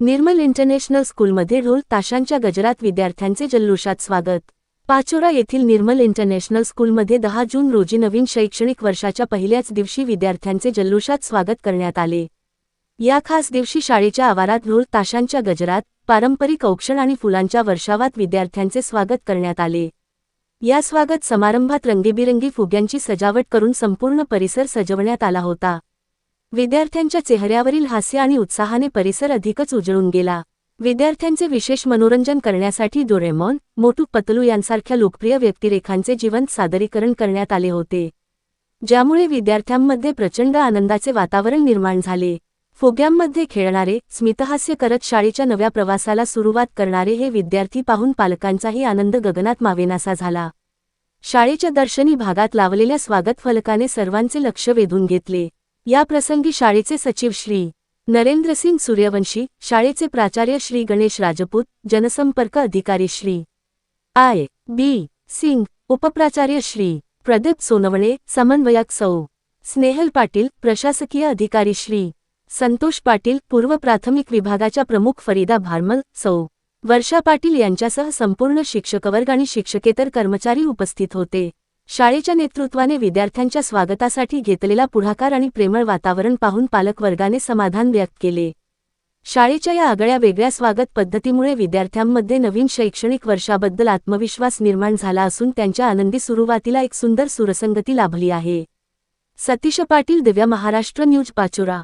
निर्मल international स्कूलमध्ये ढोल ताशांच्या गजरात विद्यार्थ्यांचे जल्लोषात स्वागत. पाचोरा येथील निर्मल इंटरनॅशनल स्कूलमध्ये दहा जून रोजी नवीन शैक्षणिक वर्षाच्या पहिल्याच दिवशी विद्यार्थ्यांचे जल्लोषात स्वागत करण्यात आले. या खास दिवशी शाळेच्या आवारात ढोल ताशांच्या गजरात पारंपरिक औक्षण आणि फुलांच्या वर्षावात विद्यार्थ्यांचे स्वागत करण्यात आले. या स्वागत समारंभात रंगीबिरंगी फुग्यांची सजावट करून संपूर्ण परिसर सजवण्यात आला होता. विद्यार्थ्यांच्या चेहऱ्यावरील हास्य आणि उत्साहाने परिसर अधिकच उजळून गेला. विद्यार्थ्यांचे विशेष मनोरंजन करण्यासाठी डोरेमॉन मोटू पतलू यांसारख्या लोकप्रिय व्यक्तिरेखांचे जिवंत सादरीकरण करण्यात आले होते. ज्यामुळे विद्यार्थ्यांमध्ये प्रचंड आनंदाचे वातावरण निर्माण झाले. फुग्यांमध्ये खेळणारे स्मितहास्य करत शाळेच्या नव्या प्रवासाला सुरुवात करणारे हे विद्यार्थी पाहून पालकांचाही आनंद गगनात मावेनासा झाला. शाळेच्या दर्शनी भागात लावलेल्या स्वागत फलकाने सर्वांचे लक्ष वेधून घेतले. या प्रसंगी शाळेचे सचिव श्री नरेंद्रसिंग सूर्यवंशी शाळेचे प्राचार्य श्री गणेश राजपूत जनसंपर्क अधिकारी श्री आय. बी. सिंग उपप्राचार्य श्री प्रदीप सोनवणे समन्वयक सौ. स्नेहल पाटील प्रशासकीय अधिकारी श्री संतोष पाटील पूर्व प्राथमिक विभागाच्या प्रमुख फरीदा भारमल सौ. वर्षा पाटील यांच्यासह संपूर्ण शिक्षकवर्ग आणि शिक्षकेतर कर्मचारी उपस्थित होते. शाळेच्या नेतृत्वाने विद्यार्थ्यांच्या स्वागतासाठी घेतलेला पुढाकार आणि प्रेमळ वातावरण पाहून पालकवर्गाने समाधान व्यक्त केले. शाळेच्या या आगळ्या वेगळ्या स्वागत पद्धतीमुळे विद्यार्थ्यांमध्ये नवीन शैक्षणिक वर्षाबद्दल आत्मविश्वास निर्माण झाला असून त्यांच्या आनंदी सुरुवातीला एक सुंदर सुरसंगती लाभली आहे. सतीश पाटील दिव्या महाराष्ट्र न्यूज पाचोरा.